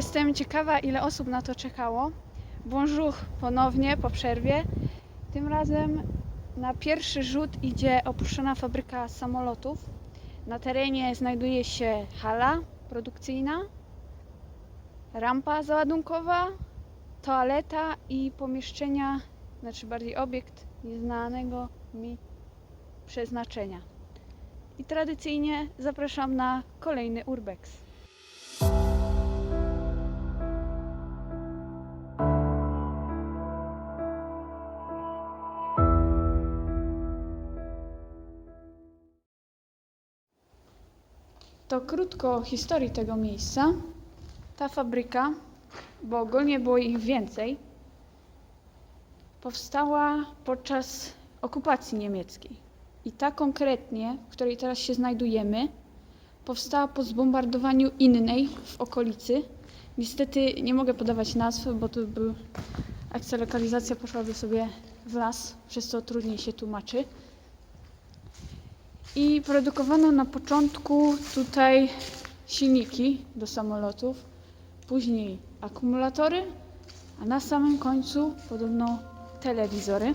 Jestem ciekawa, ile osób na to czekało. Bonjour ponownie po przerwie. Tym razem na pierwszy rzut idzie opuszczona fabryka samolotów. Na terenie znajduje się hala produkcyjna, rampa załadunkowa, toaleta i pomieszczenia, znaczy bardziej obiekt nieznanego mi przeznaczenia. I tradycyjnie zapraszam na kolejny urbex. To krótko o historii tego miejsca. Ta fabryka, bo ogólnie było ich więcej, powstała podczas okupacji niemieckiej. I ta konkretnie, w której teraz się znajdujemy, powstała po zbombardowaniu innej w okolicy. Niestety nie mogę podawać nazw, bo to był akcja lokalizacja poszłaby sobie w las, przez co trudniej się tłumaczy. I produkowano na początku tutaj silniki do samolotów, później akumulatory, a na samym końcu podobno telewizory.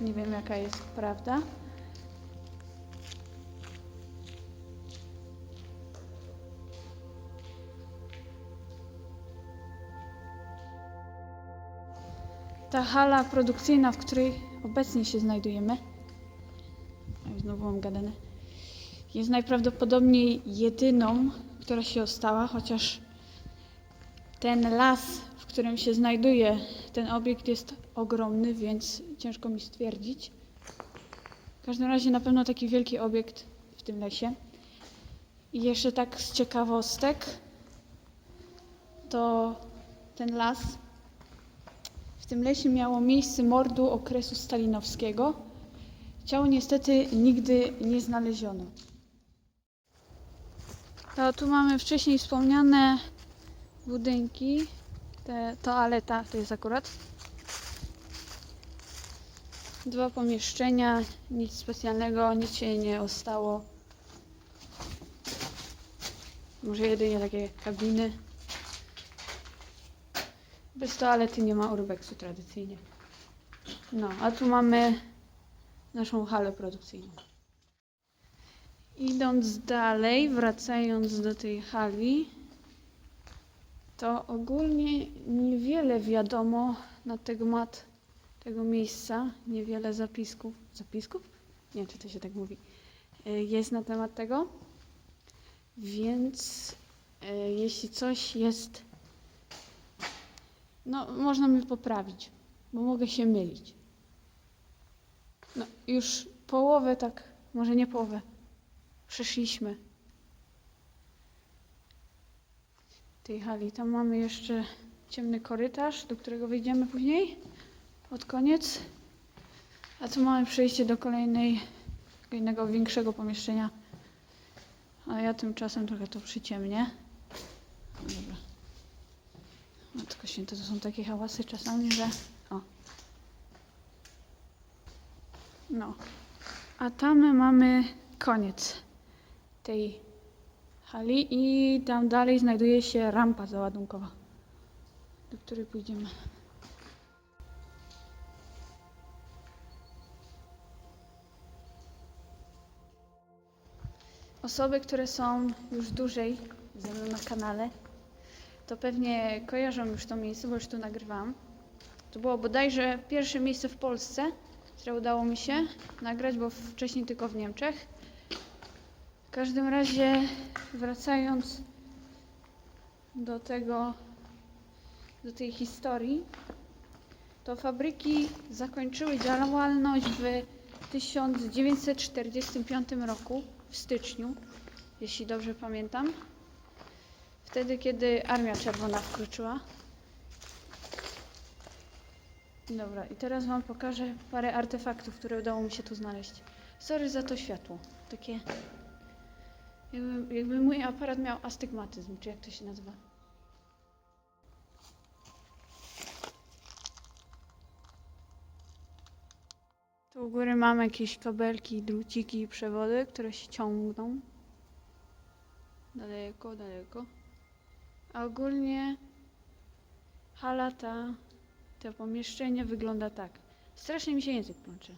Nie wiem jaka jest prawda. Ta hala produkcyjna, w której obecnie się znajdujemy, znowu mam gadane, jest najprawdopodobniej jedyną, która się ostała, chociaż ten las, w którym się znajduje ten obiekt jest ogromny, więc ciężko mi stwierdzić. W każdym razie na pewno taki wielki obiekt w tym lesie. I jeszcze tak z ciekawostek, to ten las, w tym lesie miało miejsce mordu okresu stalinowskiego. Ciało niestety nigdy nie znaleziono. To tu mamy wcześniej wspomniane budynki. Te, toaleta to jest akurat. Dwa pomieszczenia, nic specjalnego, nic się nie ostało. Może jedynie takie kabiny. Bez toalety nie ma urbexu tradycyjnie. No, a tu mamy naszą halę produkcyjną. Idąc dalej, wracając do tej hali, to ogólnie niewiele wiadomo na temat tego miejsca, niewiele zapisków. Zapisków? Nie wiem, czy to się tak mówi. y, Jest na temat tego. Więc y, jeśli coś jest, no można mnie poprawić, bo mogę się mylić. No, już połowę tak, może nie połowę, przeszliśmy tej hali. Tam mamy jeszcze ciemny korytarz, do którego wyjdziemy później, pod koniec. A tu mamy przejście do kolejnej, kolejnego większego pomieszczenia. A ja tymczasem trochę to przyciemnię. No Dobra. Matko święta, to są takie hałasy czasami, że... O. No. A tam mamy koniec tej hali i tam dalej znajduje się rampa załadunkowa, do której pójdziemy. Osoby, które są już dłużej ze mną na kanale, to pewnie kojarzą już to miejsce, bo już tu nagrywałam. To było bodajże pierwsze miejsce w Polsce, które udało mi się nagrać, bo wcześniej tylko w Niemczech. W każdym razie, wracając do tego, do tej historii, to fabryki zakończyły działalność w 1945 roku, w styczniu, jeśli dobrze pamiętam. Wtedy, kiedy Armia Czerwona wkroczyła. Dobra, i teraz Wam pokażę parę artefaktów, które udało mi się tu znaleźć. Sorry za to światło. Takie. Jakby, jakby mój aparat miał astygmatyzm, czy jak to się nazywa. Tu u góry mamy jakieś kabelki, druciki i przewody, które się ciągną. Daleko, daleko. A ogólnie hala ta, to pomieszczenie wygląda tak. Strasznie mi się język plączy.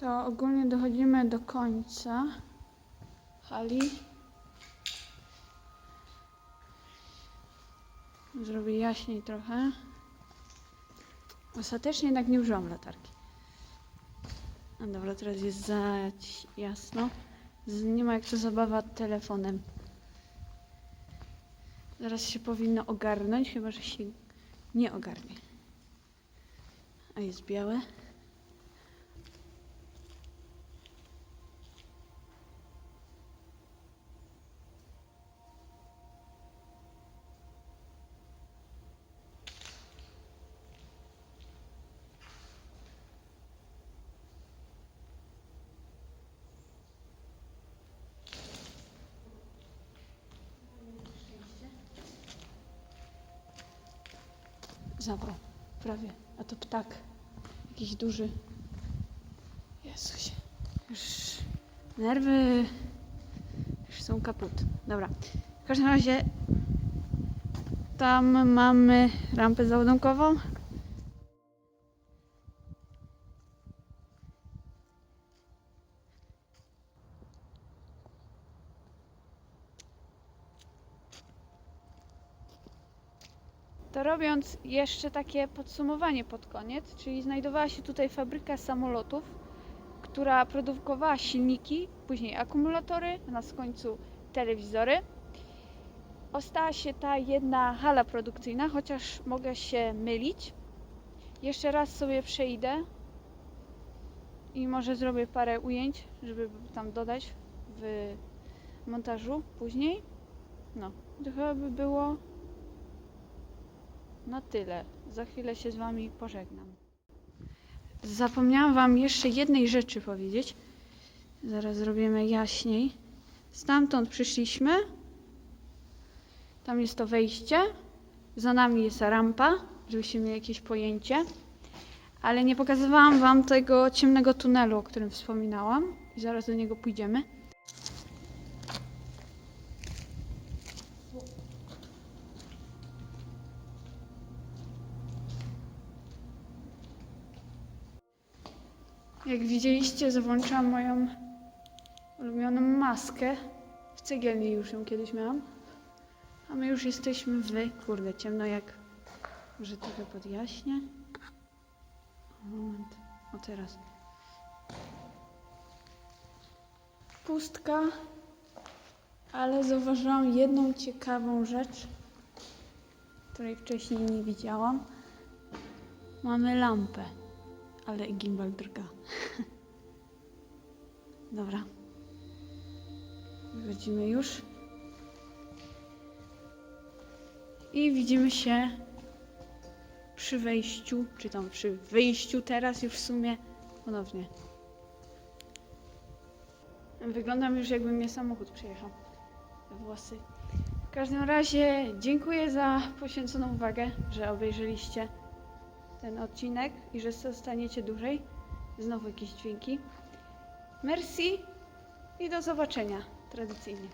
To ogólnie dochodzimy do końca hali. Zrobię jaśniej trochę. Ostatecznie jednak nie użyłam latarki. A dobra, teraz jest za jasno. Nie ma jak to zabawa telefonem. Zaraz się powinno ogarnąć, chyba że się nie ogarnie. A jest białe. Zabrał. Prawie. A to ptak. Jakiś duży. Jezusie. Już nerwy już są kaput. Dobra. W każdym razie tam mamy rampę załadunkową. To robiąc jeszcze takie podsumowanie pod koniec, czyli znajdowała się tutaj fabryka samolotów, która produkowała silniki, później akumulatory, a na końcu telewizory. Ostała się ta jedna hala produkcyjna, chociaż mogę się mylić. Jeszcze raz sobie przejdę i może zrobię parę ujęć, żeby tam dodać w montażu później. No, to chyba by było na tyle. Za chwilę się z Wami pożegnam. Zapomniałam Wam jeszcze jednej rzeczy powiedzieć. Zaraz zrobimy jaśniej. Stamtąd przyszliśmy. Tam jest to wejście. Za nami jest rampa, żebyście mieli jakieś pojęcie. Ale nie pokazywałam Wam tego ciemnego tunelu, o którym wspominałam. I zaraz do niego pójdziemy. Jak widzieliście, zawłączyłam moją ulubioną maskę. W cegielni już ją kiedyś miałam. A my już jesteśmy w... Kurde, ciemno jak... Może trochę podjaśnię. Moment. O teraz. Pustka. Ale zauważyłam jedną ciekawą rzecz, której wcześniej nie widziałam. Mamy lampę. Ale gimbal drga. Dobra. Wychodzimy już. I widzimy się przy wejściu, czy tam przy wyjściu teraz już w sumie ponownie. Wyglądam już jakby mnie samochód przyjechał. Te włosy. W każdym razie dziękuję za poświęconą uwagę, że obejrzeliście ten odcinek i że zostaniecie dłużej. Znowu jakieś dźwięki. Merci i do zobaczenia tradycyjnie.